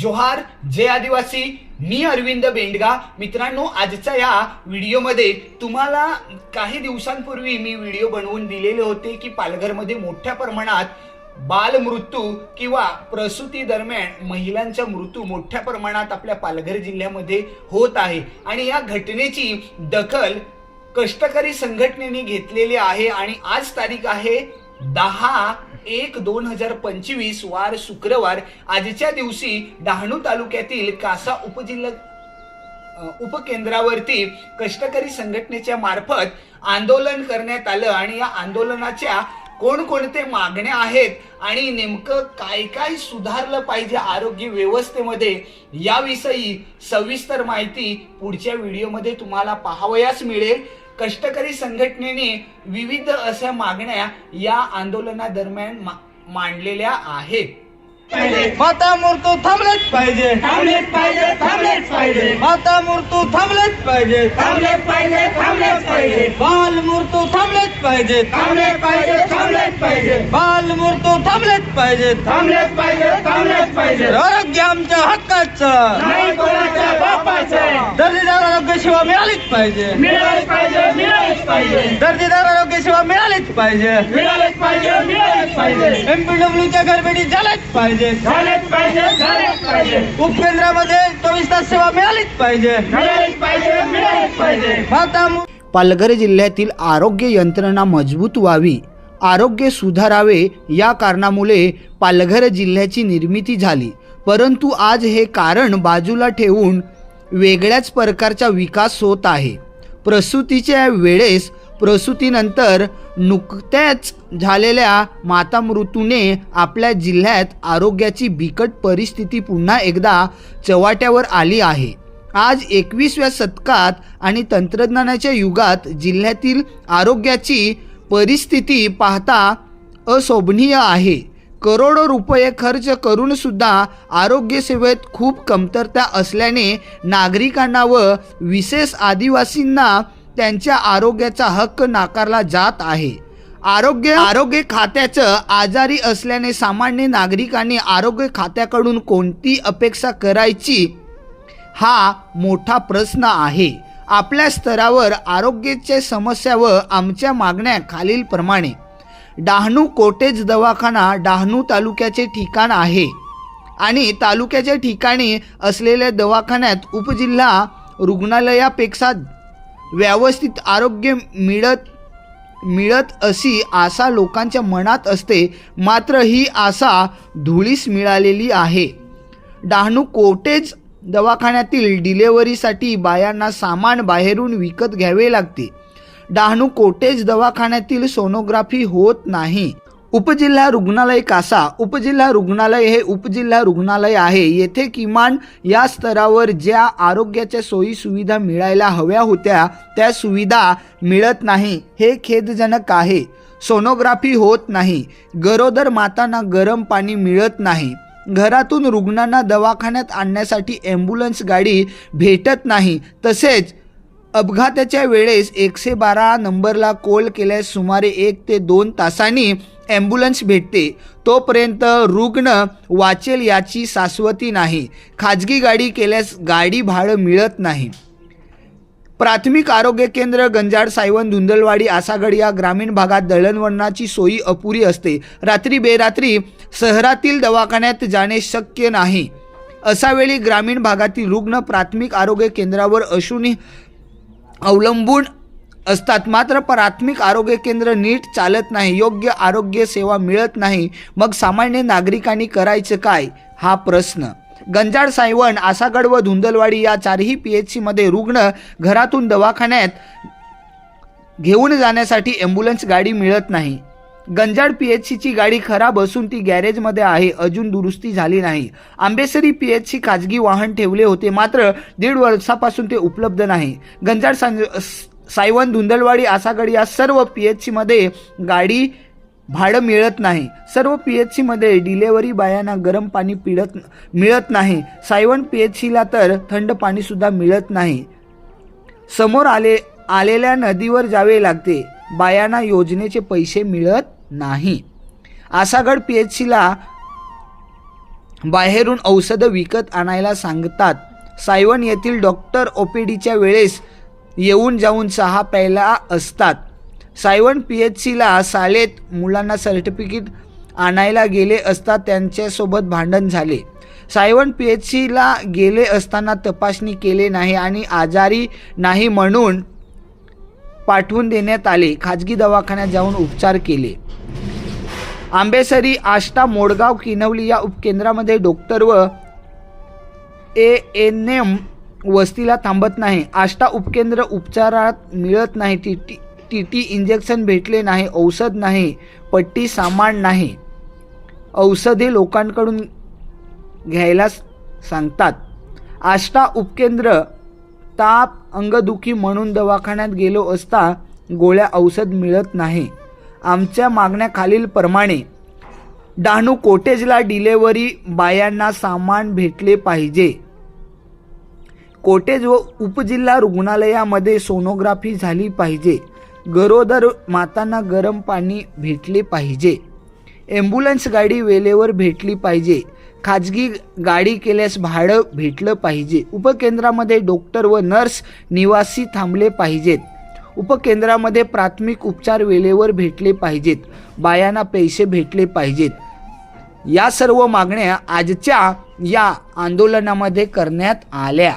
जोहार जय आदिवासी मी अरविंद बेंडगा. मित्रांनो आजच्या या व्हिडिओमध्ये तुम्हाला काही दिवसांपूर्वी मी व्हिडिओ बनवून दिलेले होते की पालघरमध्ये मोठ्या प्रमाणात बालमृत्यू किंवा प्रसूती दरम्यान महिलांचा मृत्यू मोठ्या प्रमाणात आपल्या पालघर जिल्ह्यामध्ये होत आहे. आणि या घटनेची दखल कष्टकरी संघटनेने घेतलेली आहे आणि आज तारीख आहे दहा एक दोन हजार पंचवीस वार शुक्रवार आजच्या दिवशी डहाणू तालुक्यातील कासा उपजिल्हा उपकेंद्रावरती कष्टकरी संघटनेच्या मार्फत आंदोलन करण्यात आलं आणि या आंदोलनाच्या कोणकोणते मागण्या आहेत आणि नेमकं काय काय सुधारलं पाहिजे आरोग्य व्यवस्थेमध्ये याविषयी सविस्तर माहिती पुढच्या व्हिडिओमध्ये तुम्हाला पाहावयास मिळेल. कष्टकरी संघटनेने विविध अशा मागण्या या आंदोलनादरम्यान मा- मांडलेल्या आहेत. माता मृत्यू थांबलेच पाहिजे. थांबलेच पाहिजे थांबलेच पाहिजे. माता मृत्यू थांबलेच पाहिजे. थांबलेच पाहिजे थांबलेच पाहिजे. बाल मृत्यू थांबलेच पाहिजे. थांबलेच पाहिजे थांबलेच पाहिजे. बाल मृत्यू थांबलेच पाहिजे. थांबलेच पाहिजे थांबलेच पाहिजे. आरोग्य आमच्या हक्काचं नाही कोणाच्या बापाचं दर्जेदार आरोग्य सेवा मिळालीच पाहिजे. मिळालेच पाहिजे मिळालेच पाहिजे. दर्जेदार आरोग्य सेवा मिळालीच पाहिजे. मिळालेच पाहिजे मिळालेच पाहिजे. एमपीडब्ल्यू च्या घरपेटी झाल्याच पाहिजे. झालेच पाहिजे झालेच पाहिजे. उपकेंद्रामध्ये चोवीस तास सेवा मिळालीच पाहिजे. मिळालेच पाहिजे मिळालेच पाहिजे. माता मृ- पालघर जिल्ह्यातील आरोग्य यंत्रणा मजबूत व्हावी आरोग्य सुधारावे या कारणामुळे पालघर जिल्ह्याची निर्मिती झाली. परंतु आज हे कारण बाजूला ठेवून वेगळ्याच प्रकारचा विकास होत आहे. प्रसूतीच्या वेळेस प्रसूतीनंतर नुकत्याच झालेल्या माता मृत्यूने आपल्या जिल्ह्यात आरोग्याची बिकट परिस्थिती पुन्हा एकदा चव्हाट्यावर आली आहे. आज एकवीसव्या शतकात आणि तंत्रज्ञानाच्या युगात जिल्ह्यातील आरोग्याची परिस्थिती पाहता अशोभनीय आहे. करोडो रुपये खर्च करूनसुद्धा आरोग्यसेवेत खूप कमतरता असल्याने नागरिकांना व विशेष आदिवासींना त्यांच्या आरोग्याचा हक्क नाकारला जात आहे. आरोग्य आरोग्य खात्याचं आजारी असल्याने सामान्य नागरिकांनी आरोग्य खात्याकडून कोणती अपेक्षा करायची? हा मोठा प्रश्न आहे. आपल्या स्तरावर आरोग्याच्या समस्या व आमच्या मागण्या खालीलप्रमाणे. डहाणू कोटेज दवाखाना डहाणू तालुक्याचे ठिकाण आहे. आणि तालुक्याच्या ठिकाणी असलेल्या दवाखान्यात उपजिल्हा रुग्णालयापेक्षा व्यवस्थित आरोग्य मिळत मिळत अशी आशा लोकांच्या मनात असते. मात्र ही आशा धुळीस मिळालेली आहे. डहाणू कोटेज दवाखान्यातील डिलेवरीसाठी बायांना सामान बाहेरून विकत घ्यावे लागते. डहाणू कोटेज दवाखान्यातील सोनोग्राफी होत नाही. उपजिल्हा रुग्णालय कासा उपजिल्हा रुग्णालय हे उपजिल्हा रुग्णालय आहे. येथे किमान या स्तरावर ज्या आरोग्याच्या सोयी सुविधा मिळायला हव्या होत्या त्या सुविधा मिळत नाही. हे खेदजनक आहे. सोनोग्राफी होत नाही. गरोदर मातांना गरम पाणी मिळत नाही. घरातून रुग्णांना दवाखान्यात आणण्यासाठी ॲम्ब्युलन्स गाडी भेटत नाही. तसेच अपघाताच्या वेळेस एकशे बारा नंबरला कॉल केल्यास सुमारे एक ते दोन तासांनी ॲम्ब्युलन्स भेटते. तोपर्यंत रुग्ण वाचेल याची शाश्वती नाही. खाजगी गाडी केल्यास गाडी भाडं मिळत नाही. प्राथमिक आरोग्य केंद्र गंजाड सायवन धुंदलवाडी आसागड या ग्रामीण भागात दळणवळणाची सोयी अपुरी असते. रात्री बेरात्री शहरातील दवाखान्यात जाणे शक्य नाही. अशा वेळी ग्रामीण भागातील रुग्ण प्राथमिक आरोग्य केंद्रावर असूनही अवलंबून असतात. मात्र प्राथमिक आरोग्य केंद्र नीट चालत नाही योग्य आरोग्य सेवा मिळत नाही. मग सामान्य नागरिकांनी करायचं काय? हा प्रश्न. गंजाड सायवण आसागड व धुंदलवाडी या चारही पी एच सीमध्ये रुग्ण घरातून दवाखान्यात घेऊन जाण्यासाठी ॲम्ब्युलन्स गाडी मिळत नाही. गंजाड पी एच सीची गाडी खराब असून ती गॅरेजमध्ये आहे. अजून दुरुस्ती झाली नाही. आंबेसरी पी एच सी खाजगी वाहन ठेवले होते. मात्र दीड वर्षापासून ते उपलब्ध नाही. गंजाड सांज सायवन धुंदलवाडी आसागड या सर्व पी एच सीमध्ये गाडी भाडं मिळत नाही. सर्व पी एच सीमध्ये डिलेवरी बायांना गरम पाणी पिळत मिळत नाही. सायवन पी एच सीला तर थंड पाणीसुद्धा मिळत नाही. समोर आले आलेल्या नदीवर जावे लागते. बायांना योजनेचे पैसे मिळत नाही. आसागड पी एच सीला बाहेरून औषधं विकत आणायला सांगतात. सायवन येथील डॉक्टर ओ पी डीच्या वेळेस येऊन जाऊन चहा प्यायला असतात. सायवन पी एच सीला शाळेत मुलांना सर्टिफिकेट आणायला गेले असता त्यांच्यासोबत भांडण झाले. सायवन पी एच सीला गेले असताना तपासणी केले नाही आणि आजारी नाही म्हणून पाठवून देण्यात आले. खाजगी दवाखान्यात जाऊन उपचार केले. आंबेसरी आष्टा मोडगाव किनवली या उपकेंद्रामध्ये डॉक्टर व ए एन एम वस्तीला थांबत नाही. आष्टा उपकेंद्र उपचारात मिळत नाही. T T T T injection भेटले नाही. औषध नाही. पट्टी सामान नाही. औषधे लोकांकडून घ्यायला सांगतात. आष्टा उपकेंद्र ताप अंगदुखी म्हणून दवाखान्यात गेलो असता गोळ्या औषध मिळत नाही. आमच्या मागण्या खालीलप्रमाणे डहाणू कोटेजला डिलेवरी बायांना सामान भेटले पाहिजे. कोटेज व उपजिल्हा रुग्णालयामध्ये सोनोग्राफी झाली पाहिजे. गरोदर मातांना गरम पाणी भेटले पाहिजे. ॲम्ब्युलन्स गाडी वेळेवर भेटली पाहिजे. खाजगी गाडी केल्यास भाडं भेटलं पाहिजे. उपकेंद्रामध्ये डॉक्टर व नर्स निवासी थांबले पाहिजेत. उपकेंद्रामध्ये प्राथमिक उपचार वेळेवर भेटले पाहिजेत. बायांना पैसे भेटले पाहिजेत. या सर्व मागण्या आजच्या या आंदोलनामध्ये करण्यात आल्या.